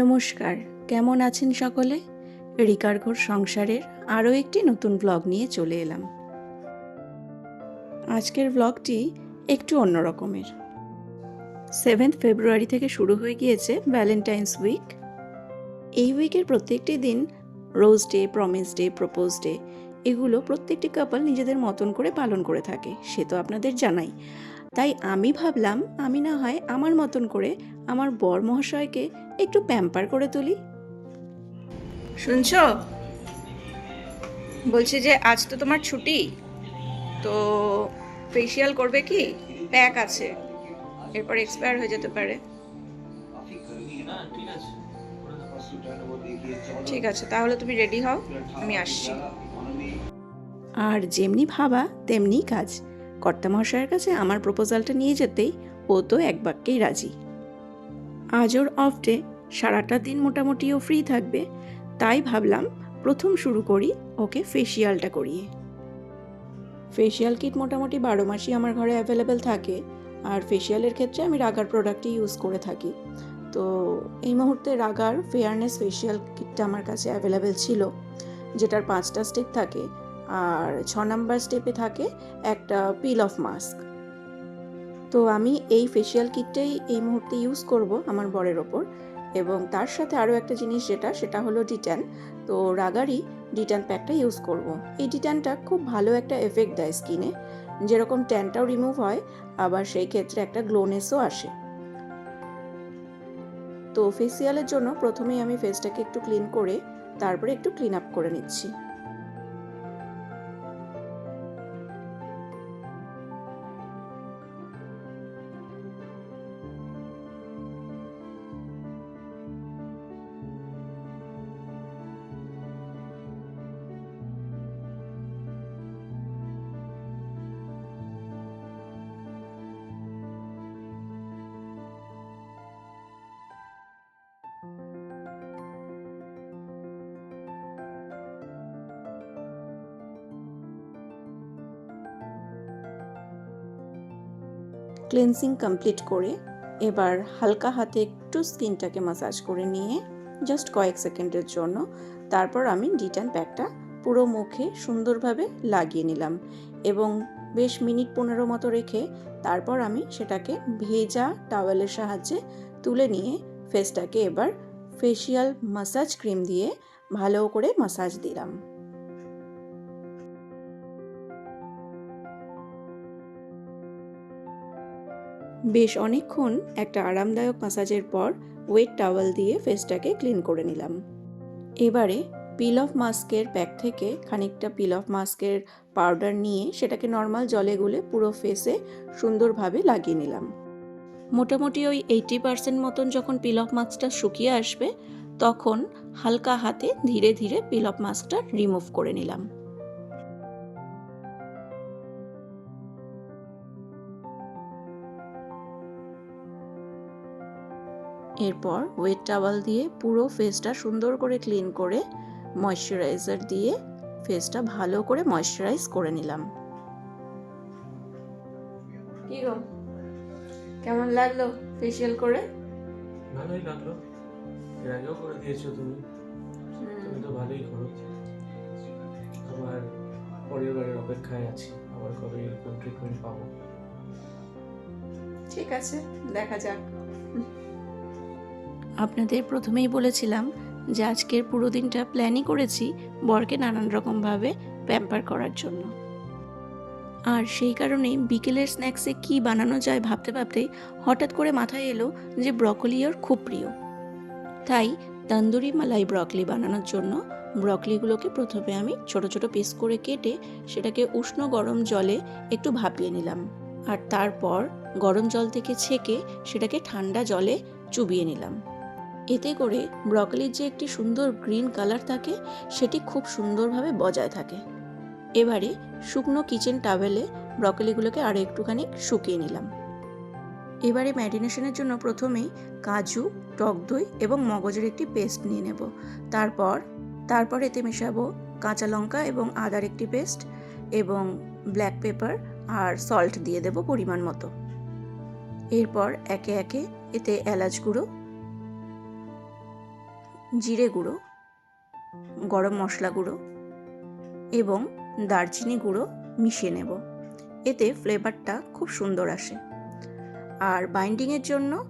নমস্কার, কেমন আছেন সকলে? রিকার ঘর সংসারের আরও একটি নতুন ব্লগ নিয়ে চলে এলাম। আজকের ব্লগটি একটু অন্য রকমের। সেভেন্থ ফেব্রুয়ারি থেকে শুরু হয়ে গিয়েছে ভ্যালেন্টাইন্স উইক এই উইকের প্রত্যেকটি দিন rose day promise day propose day এগুলো প্রত্যেকটি কাপল নিজেদের মতন করে পালন করে থাকে, সে তো আপনাদের জানাই। তাই আমি ভাবলাম আমি না হয় আমার মতন করে আমার বর মহাশয়কে একটু প্যাম্পার করে তুলি। শুনছ? বলছি যে আজ তো তোমার ছুটি তো ফেসিয়াল করবে কি? প্যাক আছে এরপর এক্সপায়ার হয়ে যেতে পারে। ঠিক আছে তাহলে তুমি রেডি হও আমি আসছি। আর যেমনি ভাবা তেমনি কাজ। কর্তামশাইয়ের কাছে আমার প্রপোজালটা নিয়ে যেতেই ও তো এক বাক্যেই রাজি। আজ ওর অফ ডে সারাটা দিন মোটামুটি ও ফ্রি থাকবে, তাই ভাবলাম প্রথম শুরু করি ওকে ফেসিয়ালটা করিয়ে। ফেসিয়াল কিট মোটামুটি বারো মাসই আমার ঘরে অ্যাভেলেবেল থাকে, আর ফেসিয়ালের ক্ষেত্রে আমি রাগার প্রোডাক্টই ইউজ করে থাকি। তো এই মুহূর্তে রাগার ফেয়ারনেস ফেসিয়াল কিটটা আমার কাছে অ্যাভেলেবেল ছিল, যেটার পাঁচটা স্টেপ থাকে আর ছ নাম্বার স্টেপে থাকে একটা পিল অফ মাস্ক তো আমি এই ফেসিয়াল কিটটাই এই মুহূর্তে ইউজ করব আমার বরের ওপর এবং তার সাথে আরও একটা জিনিস যেটা, সেটা হলো ডিট্যান তো রাগারই ডিট্যান প্যাকটা ইউজ করব। এই ডিট্যানটা খুব ভালো একটা এফেক্ট দেয় স্কিনে যেরকম ট্যানটাও রিমুভ হয়, আবার সেই ক্ষেত্রে একটা গ্লোনেসও আসে। তো ফেসিয়ালের জন্য প্রথমেই আমি ফেসটাকে একটু ক্লিন করে, তারপরে একটু ক্লিন আপ করে নিচ্ছি। ক্লেন্সিং কমপ্লিট করে এবার হালকা হাতে একটু স্কিনটাকে মাসাজ করে নিয়ে জাস্ট কয়েক সেকেন্ডের জন্য তারপর আমি ডিটান প্যাকটা পুরো মুখে সুন্দরভাবে লাগিয়ে নিলাম এবং বেশ মিনিট পনেরো মতো রেখে তারপর আমি সেটাকে ভেজা টাওয়েলের সাহায্যে তুলে নিয়ে ফেসটাকে এবার ফেসিয়াল মাসাজ ক্রিম দিয়ে ভালো করে মাসাজ দিলাম। বেশ অনেকক্ষণ একটা আরামদায়ক মাসাজের পর ওয়েট টাওয়াল দিয়ে ফেসটাকে ক্লিন করে নিলাম। এবারে পিল অফ মাস্কের প্যাক থেকে খানিকটা পিল অফ মাস্কের পাউডার নিয়ে সেটাকে নর্মাল জলে গুলে পুরো ফেসে সুন্দরভাবে লাগিয়ে নিলাম। মোটামুটি ওই এইটি পার্সেন্ট মতন যখন পিল অফ মাস্কটা শুকিয়ে আসবে, তখন হালকা হাতে ধীরে ধীরে পিল অফ মাস্কটা রিমুভ করে নিলাম। এরপর ওয়েট টাওয়াল দিয়ে পুরো ফেসটা সুন্দর করে ক্লিন করে ময়শ্চারাইজার দিয়ে ফেসটা ভালো করে ময়শ্চারাইজ করে নিলাম। কি গো? কেমন লাগল ফেশিয়াল করে? ভালোই লাগল। এর আগেও করে দিয়েছ তুমি। তুমি তো ভালোই করো। তোমার পরের বারের অপেক্ষায় আছি। আবার কবে এরকম ট্রিটমেন্ট পাবো? ঠিক আছে দেখা যাক। আপনাদের প্রথমেই বলেছিলাম যে আজকের পুরো দিনটা প্ল্যানই করেছি বরকে নানান রকমভাবে প্যাম্পার করার জন্য। আর সেই কারণেই বিকেলের স্ন্যাক্সে কি বানানো যায় ভাবতে ভাবতেই হঠাৎ করে মাথায় এলো যে ব্রকলি ওর খুব প্রিয়। তাই তন্দুরি মালাই ব্রকলি বানানোর জন্য ব্রকলিগুলোকে প্রথমে আমি ছোট ছোট পিস করে কেটে সেটাকে উষ্ণ গরম জলে একটু ভাপিয়ে নিলাম। আর তারপর গরম জল থেকে ছেঁকে সেটাকে ঠান্ডা জলে চুবিয়ে নিলাম। এতে করে ব্রকলির যে একটি সুন্দর গ্রিন কালার থাকে, সেটি খুব সুন্দরভাবে বজায় থাকে। এবারে শুকনো কিচেন টাওয়েলে ব্রকলিগুলোকে আরও একটুখানি শুকিয়ে নিলাম। এবারে ম্যারিনেশনের জন্য প্রথমেই কাজু, টক দই এবং মগজের একটি পেস্ট নিয়ে নেব। তারপর তারপর এতে মেশাবো কাঁচা লঙ্কা এবং আদার একটি পেস্ট এবং ব্ল্যাক পেপার আর সল্ট দিয়ে দেব পরিমাণ মতো। এরপর একে একে এতে এলাচ গুঁড়ো জিরে গুঁড়ো, গরম মশলা গুঁড়ো এবং দারচিনি গুঁড়ো মিশিয়ে নেব। এতে ফ্লেভারটা খুব সুন্দর আসে। আর বাইন্ডিংয়ের জন্য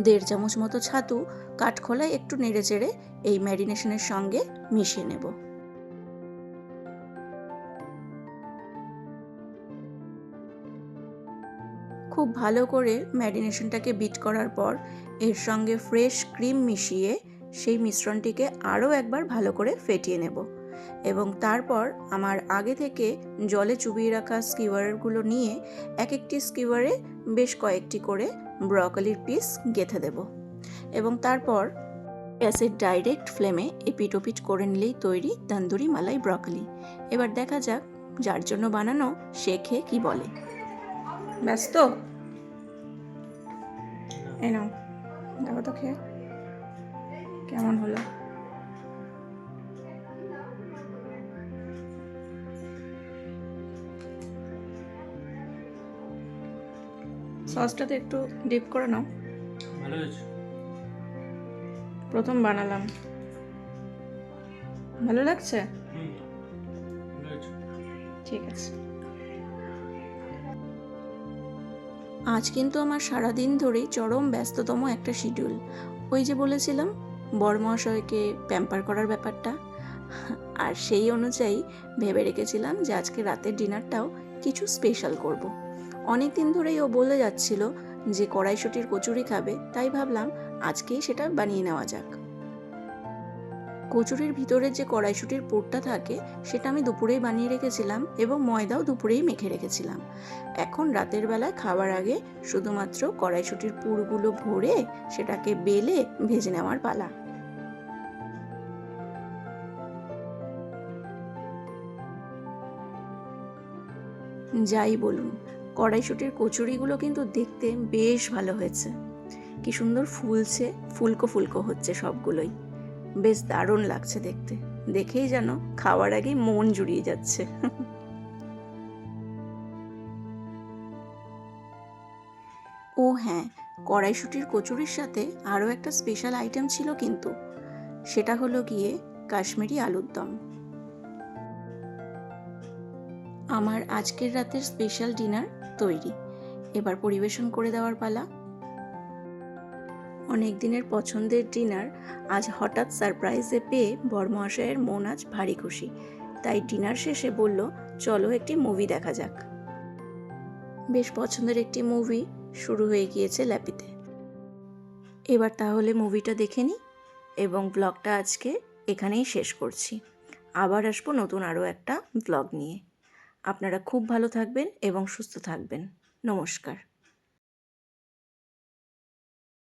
দেড় চামচ মতো ছাতু কাঠখোলায় একটু নেড়ে চেড়ে এই ম্যারিনেশনের সঙ্গে মিশিয়ে নেব। খুব ভালো করে ম্যারিনেশনটাকে বিট করার পর, এর সঙ্গে ফ্রেশ ক্রিম মিশিয়ে সেই মিশ্রণটিকে আরও একবার ভালো করে ফেটিয়ে নেব। এবং তারপর আমার আগে থেকে জলে চুবিয়ে রাখা স্কিওয়ারগুলো নিয়ে এক একটি স্কিওয়ারে বেশ কয়েকটি করে ব্রকলির পিস গেঁথে দেব। এবং তারপর গ্যাসের ডাইরেক্ট ফ্লেমে এপিট করে নিলেই তৈরি তন্দুরি মালাই ব্রকলি। এবার দেখা যাক যার জন্য বানানো, সে খেয়ে কী বলে। ব্যস্ত? এই নাও দেখো তো খেয়ে। কেমন হলো? সসটাতে একটু ডিপ করে নাও। ভালো হয়েছে। প্রথম বানালাম। ভালো লাগছে? ঠিক আছে। আজ কিন্তু আমার সারা দিন ধরেই চরম ব্যস্ততম একটা শিডিউল ওই যে বলেছিলাম বড়মহাশয়কে প্যাম্পার করার ব্যাপারটা। আর সেই অনুযায়ী ভেবে রেখেছিলাম যে আজকে রাতের ডিনারটাও কিছু স্পেশাল করব। অনেক দিন ধরেই ও বলে যাচ্ছিল যে কড়াইশুটির কচুরি খাবে, তাই ভাবলাম আজকেই সেটা বানিয়ে নেওয়া যাক। কচুরির ভিতরে যে কড়াইশুটির পুরটা থাকে, সেটা আমি দুপুরেই বানিয়ে রেখেছিলাম এবং ময়দাও দুপুরেই মেখে রেখেছিলাম। এখন রাতের বেলায় খাবার আগে শুধুমাত্র কড়াইশুটির পুরগুলো ভরে সেটাকে বেলে ভেজে নেওয়ার পালা। যাই বলুন, কড়াইশুটির কচুরিগুলো কিন্তু দেখতে বেশ ভালো হয়েছে। কি সুন্দর ফুলছে, ফুলকো ফুলকো হচ্ছে সবগুলোই। বেশ দারুণ লাগছে দেখতে। দেখেই যেন খাওয়ার আগেই মন জুড়িয়ে যাচ্ছে। ও হ্যাঁ কড়াইশুটির কচুরির সাথে আরও একটা স্পেশাল আইটেম ছিল কিন্তু। সেটা হলো গিয়ে কাশ্মীরি আলুর দম। আমার আজকের রাতের স্পেশাল ডিনার তৈরি। এবার পরিবেশন করে দেওয়ার পালা। অনেক দিনের পছন্দের ডিনার আজ হঠাৎ সারপ্রাইজে পেয়ে বরমহাশয়ের মন আজ ভারী খুশি। তাই ডিনার শেষে বলল, চলো একটি মুভি দেখা যাক। বেশ পছন্দের একটি মুভি শুরু হয়ে গিয়েছে ল্যাপিতে। এবার তাহলে মুভিটা দেখে নিই এবং ব্লগটা আজকে এখানেই শেষ করছি। আবার আসব নতুন আরও একটা ব্লগ নিয়ে। আপনারা খুব ভালো থাকবেন এবং সুস্থ থাকবেন। নমস্কার।